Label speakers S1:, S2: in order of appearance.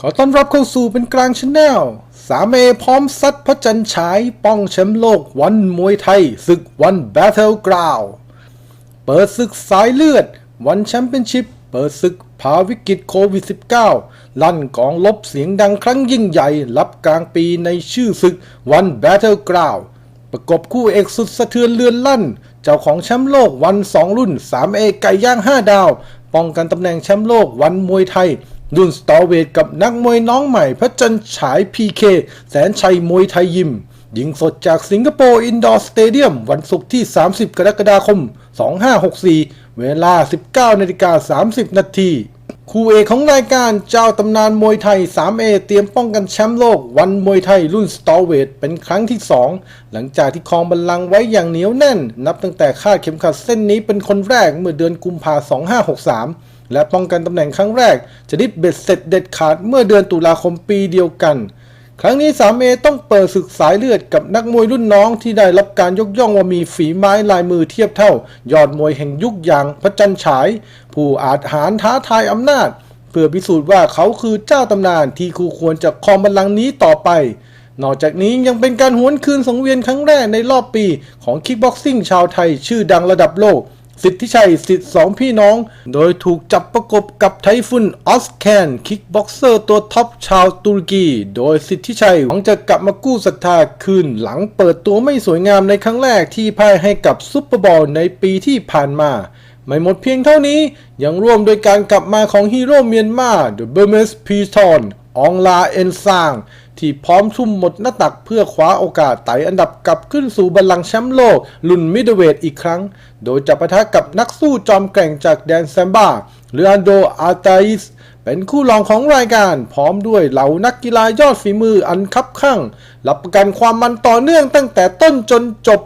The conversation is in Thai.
S1: ขอต้อนรับเข้าสู่เป็นกลางชาแนลสามเอพร้อมซัดพระจันทร์ฉายป้องแชมป์โลกวันมวยไทยศึกวันแบทเทิลกราวเปิดศึกสายเลือด วันแชมเปี้ยนชิพเปิดศึกพาวิกฤตโควิด -19 ลั่นกองลบเสียงดังครั้งยิ่งใหญ่รับกลางปีในชื่อศึกวันแบทเทิลกราวประกบคู่เอกสุดสะเทือนเลือนลั่น เจ้าของแชมป์โลกวัน 2 รุ่น3เอไก่ย่าง 5 ดาว ป้องกันตำแหน่งแชมป์โลกวันมวยไทย รุ่นสตอเวทกับนักมวยน้องใหม่ พระจันฉายพีเคแสนชัยมวยไทยยิม ยิงสดจากสิงคโปร์อินดอร์สเตเดียม วันศุกร์ที่ 30 กรกฎาคม 2564 เวลา 19นาฬิกา30 นาที คู่เอกของรายการเจ้าตำนานมวยไทย 3A เตรียมป้องกันแชมป์โลกวันมวยไทยรุ่นสตอเวทเป็นครั้งที่ 2 หลังจากที่ครองบัลลังก์ไว้อย่างเหนียวแน่น นับตั้งแต่คาดเข็มขัดเส้นนี้เป็นคนแรกเมื่อเดือนกุมภา2563 และป้องกันตำแหน่งครั้งแรก จะได้เบ็ดเสร็จเด็ดขาดเมื่อเดือนตุลาคมปีเดียวกัน ครั้งนี้ 3A ต้องเปิดศึกสายเลือดกับนักมวยรุ่นน้องที่ได้รับการยกย่องว่ามีฝีไม้ลายมือเทียบเท่า ยอดมวยแห่งยุคอย่างพระจันทร์ฉาย ผู้อาจหารท้าทายอำนาจ เพื่อพิสูจน์ว่าเขาคือเจ้าตำนานที่คู่ควรจะครองบัลลังก์นี้ต่อไป นอกจากนี้ยังเป็นการหวนคืนสังเวียนครั้งแรกในรอบปีของคิกบ็อกซิ่งชาวไทยชื่อดังระดับโลก สิทธิชัยสิทธิสองพี่น้อง โดยถูกจับประกบกับไทฟุนออสแคนคิกบ็อกเซอร์ตัวท็อปชาวตุรกี โดยสิทธิชัยหวังจะกลับมากู้ศรัทธาคืนหลังเปิดตัวไม่สวยงามในครั้งแรกที่พ่ายให้กับซุปเปอร์บอลในปีที่ผ่านมาไม่หมดเพียงเท่านี้ยังร่วมโดยการกลับมาของฮีโร่เมียนมาเดอะเบอร์เมสพีทอน อองลาเอนซาง ที่พร้อมทุ่มหมดหน้าตักเพื่อคว้าโอกาสไต่อันดับกลับขึ้นสู่บัลลังก์แชมป์โลกรุ่นมิดเดิลเวทอีกครั้ง โดยจะปะทะกับนักสู้จอมแกร่งจากแดนแซมบาเรอันโดอาตาอิสเป็นคู่รองของรายการพร้อมด้วยเหล่านักกีฬายอดฝีมืออันคับข้างรับประกันความมันต่อเนื่องตั้งแต่ต้นจนจบ